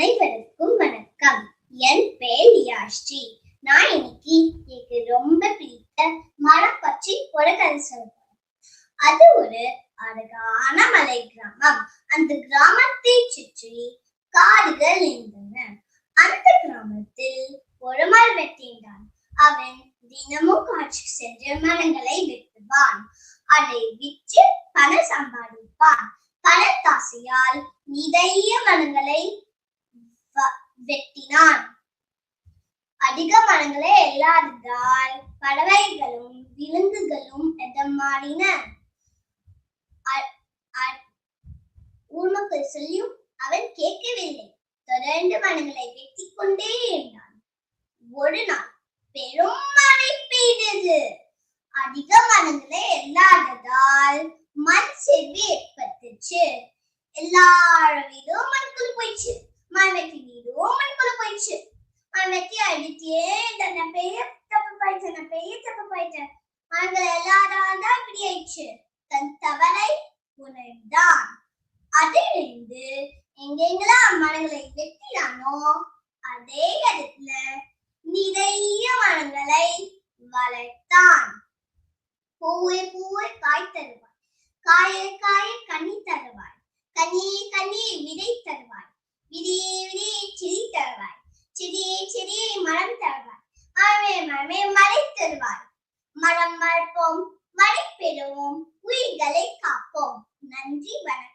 அனைவருக்கும் வணக்கம். என் பேர் லியாஸ்ரீ நான் இன்னைக்கு எனக்கு ரொம்ப பிடித்த மரம் பற்றி ஒரு கதை சொல்றேன் அது ஒரு அழகான மலை கிராமம். அந்த கிராமத்தை சுற்றி காடுகள் இருந்தன. அந்த கிராமத்தில் ஒரு மரம் வெட்டினான் அவன் தினமும் காட்சிக்கு சென்று மரங்களை வெட்டுவான். அதை விற்று பணம் சம்பாதிப்பான். பணத்தாசையால் நிறைய மரங்களை வெட்டினான். அதிக மரங்களே இல்லாததால் பறவைகளும் விலங்குகளும் இடமாடின. ஊர் மக்கள் சொல்லியும் அவன் கேட்கவில்லை. தொடர்ந்து மரங்களை வெட்டி கொண்டே இருந்தான். ஒரு நாள் பெரும் மழை பெய்தது. அதிக மரங்களே இல்லாததால் மண் செவ்வி ஏற்பட்டுச்சு. எல்லாரும் வீடும் மண்குள்ள போயிடுச்சு. மண் வெட்டி வீடும் மண்குள்ள போயிடுச்சு ஆயிடுச்சே வெட்டி அடித்தே இந்த பெரிய தப்பு போயிடுச்சு நான் பெரிய தப்பு போயிட்டேன் மரங்கள் எல்லாரும் தான் இப்படி ஆயிடுச்சு தன் தவறை உணர்ந்தான். அதிலிருந்து எங்கெங்கெல்லாம் மரங்களை வெட்டினானோ அதே இடத்துல நிறைய மரங்களை வளர்த்தான். பூவே பூவே காய் தருவாய். காய காய கனி தருவாய். கனி கனி விதை மரம் தருவாய் மரமே மரமே மலை தருவாய் மரம் வளர்ப்போம் மழை பெறுவோம் உயிர்களை காப்போம் நன்றி வணக்கம்